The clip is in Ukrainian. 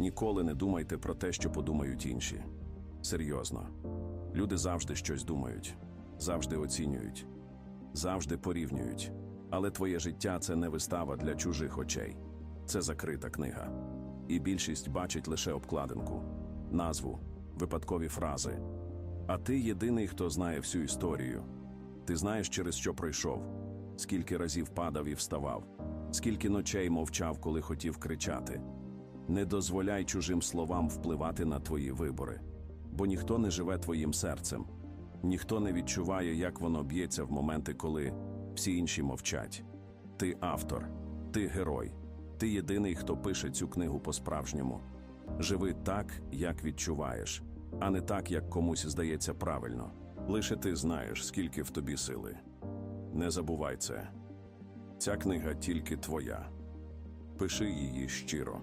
Ніколи не думайте про те, що подумають інші. Серйозно. Люди завжди щось думають, завжди оцінюють, завжди порівнюють. Але твоє життя це не вистава для чужих очей. Це закрита книга. І більшість бачить лише обкладинку, назву, випадкові фрази. А ти єдиний, хто знає всю історію. Ти знаєш, через що пройшов, скільки разів падав і вставав, скільки ночей мовчав, коли хотів кричати. Не дозволяй чужим словам впливати на твої вибори, бо ніхто не живе твоїм серцем, ніхто не відчуває, як воно б'ється в моменти, коли всі інші мовчать. Ти автор, ти герой, ти єдиний, хто пише цю книгу по-справжньому. Живи так, як відчуваєш, а не так, як комусь здається правильно. Лише ти знаєш, скільки в тобі сили. Не забувай це. Ця книга тільки твоя. Пиши її щиро.